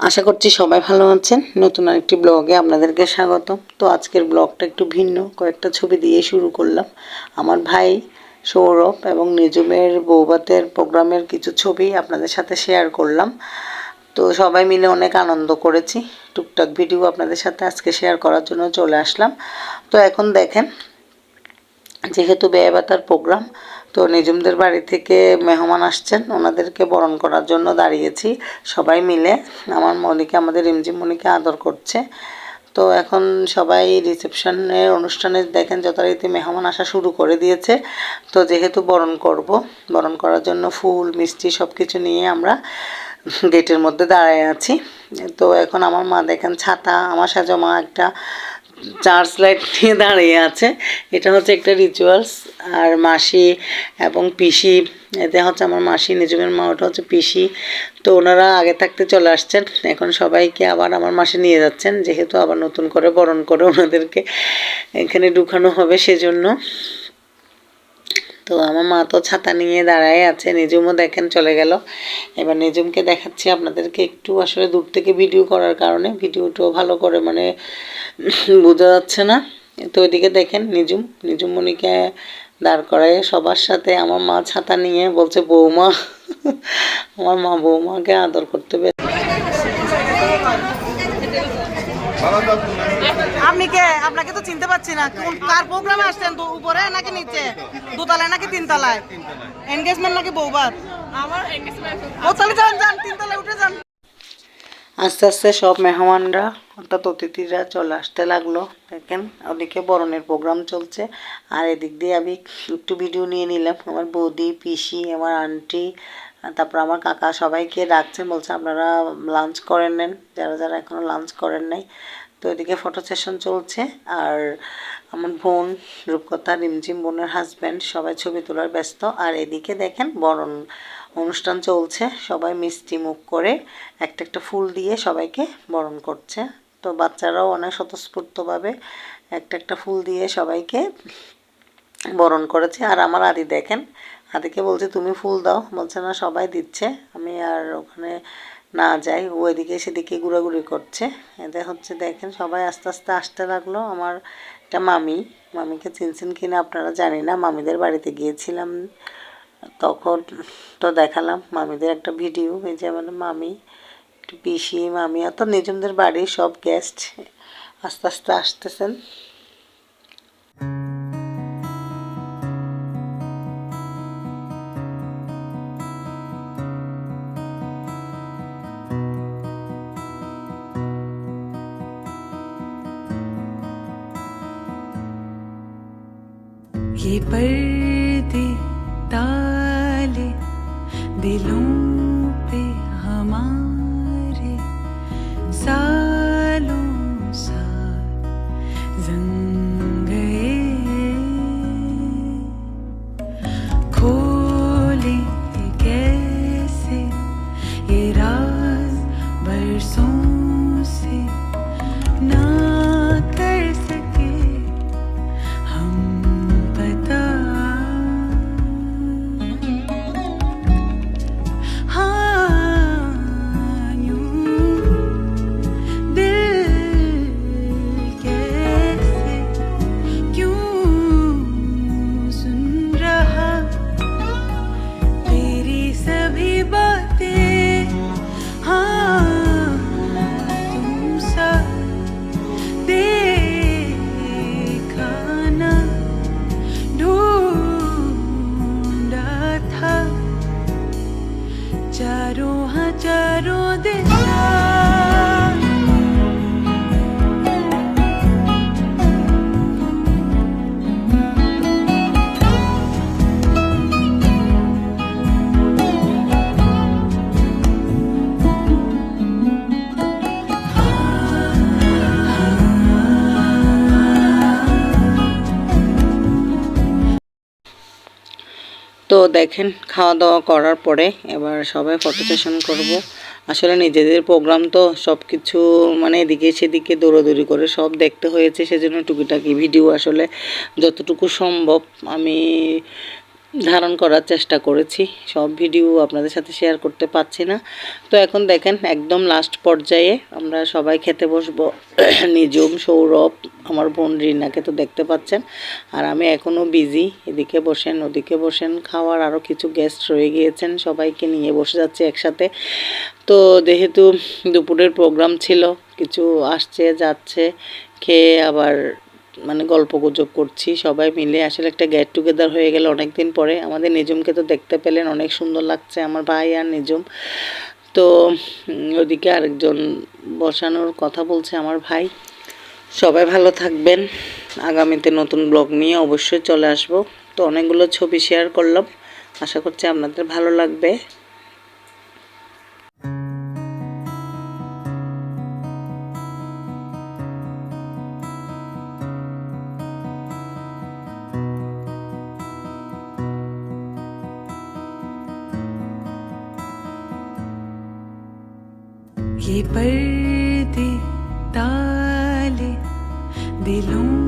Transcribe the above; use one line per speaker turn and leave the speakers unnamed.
আশা করছি সবাই ভালো আছেন। নতুন আরেকটি ব্লগে আপনাদেরকে স্বাগত। তো আজকের ব্লগটা একটু ভিন্ন, কয়েকটা ছবি দিয়ে শুরু করলাম। আমার ভাই সৌরভ এবং নিজুমের বৌবাতের প্রোগ্রামের কিছু ছবি আপনাদের সাথে শেয়ার করলাম। তো সবাই মিলে অনেক আনন্দ করেছি। টুকটাক ভিডিও আপনাদের সাথে আজকে শেয়ার করার জন্য চলে আসলাম। তো এখন দেখেন যেহেতু ব্যয় ভাতার প্রোগ্রাম, তো নিজুমদের বাড়ি থেকে মেহমান আসছেন, ওনাদেরকে বরণ করার জন্য দাঁড়িয়েছি সবাই মিলে। আমার মনিকে, আমাদের রিমঝিম মনিকে আদর করছে। তো এখন সবাই রিসেপশনের অনুষ্ঠানে দেখেন যথারীতি মেহমান আসা শুরু করে দিয়েছে। তো যেহেতু বরণ করব, বরণ করার জন্য ফুল, মিষ্টি সব কিছু নিয়ে আমরা গেটের মধ্যে দাঁড়ায় আছি। তো এখন আমার মা দেখেন ছাতা, আমার সাথে মা একটা চার্চ লাইট নিয়ে দাঁড়িয়ে আছে। এটা হচ্ছে একটা রিচুয়ালস আর মাসি এবং পিসি এতে হচ্ছে আমার মাসি, নিজমের মা, ওটা হচ্ছে পিসি। তো ওনারা আগে থাকতে চলে আসছেন, এখন সবাইকে আবার আমার মাসি নিয়ে যাচ্ছেন, যেহেতু আবার নতুন করে বরণ করে ওনাদেরকে এখানে ঢুকানো হবে সেজন্য। তো আমার মা তো ছাতা নিয়ে দাঁড়ায় আছে। নিজুমও দেখেন চলে গেল। এবার নিজুমকে দেখাচ্ছি আপনাদেরকে একটু আসলে দূর থেকে ভিডিও করার কারণে। ভিডিওটাও ভালো করে মানে বোঝা যাচ্ছে না। তো ওইদিকে দেখেন নিজুম। নিজুম মনিকে দাঁড় করায় সবার সাথে। আমার মা ছাতা নিয়ে বলছে, বৌমা। আমার মা বৌমাকে আদর করতে পেরে
আপনি কে আপনাকে তো চিনতে পারছি না। কোন কার প্রোগ্রামে আসছেন? তো উপরে নাকি নিচে? দুতলায় নাকি তিনতলায়? এনগেজমেন্ট নাকি বৌবাত আমার ও তাহলে যান যান তিনতলায় উঠে যান।
আস্তে আস্তে সব মেহমানরা অর্থাৎ অতিথিরা চলে আসতে লাগল। দেখেন ওদিকে বরণের প্রোগ্রাম চলছে। আর এদিক দিয়ে আমি একটু ভিডিও নিয়ে নিলাম। আমার বৌদি পিসি আমার আন্টি তারপর আমার কাকা সবাইকে ডাকছেন বলছে আপনারা লাঞ্চ করেন নেন। যারা যারা এখনও লাঞ্চ করেন নাই তো এদিকে ফটো সেশন চলছে। আর আমার বোন, রূপকথা, রিমঝিম বোনের হাজব্যান্ড সবাই ছবি তোলার ব্যস্ত। আর এদিকে দেখেন বরণ অনুষ্ঠান চলছে। সবাই মিষ্টি মুখ করে একটা একটা ফুল দিয়ে সবাইকে বরণ করছে। তো বাচ্চারাও অনেক স্বতঃস্ফূর্তভাবে একটা একটা ফুল দিয়ে সবাইকে বরণ করেছে। আর আমার আদি দেখেন, আদিকে বলছে, তুমি ফুল দাও। বলছে, না, সবাই দিচ্ছে। আমি আর ওখানে না, যাই ও এদিকে সেদিকে ঘোরাঘুরি করছে। এতে হচ্ছে, দেখেন, সবাই আস্তে আস্তে আসতে লাগল। আমার একটা মামি, মামিকে চিনছেন কিনা আপনারা জানি না। মামিদের বাড়িতে গিয়েছিলাম। তখন তো দেখালাম, মামিদের একটা ভিডিও। এই যে আমাদের মামি পিসি, মামি অত নিজমদের বাড়ির সব গেস্ট আস্তে আস্তে আসতেছেন।
ये पर्दे ताले दिलों
তো দেখেন খাওয়া দাওয়া করার পরে এবার সবাই ফটো সেশন করব। আসলে নিজেদের প্রোগ্রাম তো সব কিছু মানে এদিকে সেদিকে দৌড়াদৌড়ি করে সব দেখতে হয়েছে, সেজন্য টুকিটাকি ভিডিও আসলে যতটুকু সম্ভব আমি ধারণ করার চেষ্টা করেছি। সব ভিডিও আপনাদের সাথে শেয়ার করতে পারছি না। তো এখন দেখেন, একদম লাস্ট পর্যায়ে আমরা সবাই খেতে বসবো। নিজুম, সৌরভ, আমার বোন রিনাকে তো দেখতে পাচ্ছেন। আর আমি এখনও বিজি এদিকে বসেন, ওদিকে বসেন। খাওয়ার আরও কিছু গেস্ট রয়ে গিয়েছেন। সবাইকে নিয়ে বসে যাচ্ছে একসাথে। তো যেহেতু দুপুরের প্রোগ্রাম ছিল, কিছু আসছে, যাচ্ছে, খেয়ে আবার মানে গল্প গুজব করছি, সবাই মিলে। আসলে একটা গেট টুগেদার হয়ে গেল অনেক দিন পরে। আমাদের নিজুমকে তো দেখতে পেলেন, অনেক সুন্দর লাগছে আমার ভাই আর নিজুম। তো ওদিকে আরেকজন বসানোর কথা বলছে আমার ভাই। সবাই ভালো থাকবেন। আগামীতে নতুন ব্লগ নিয়ে অবশ্যই চলে আসব। তো অনেকগুলো ছবি শেয়ার করলাম। আশা করছি আপনাদের ভালো লাগবে।
ये पर्दे ताले दिलों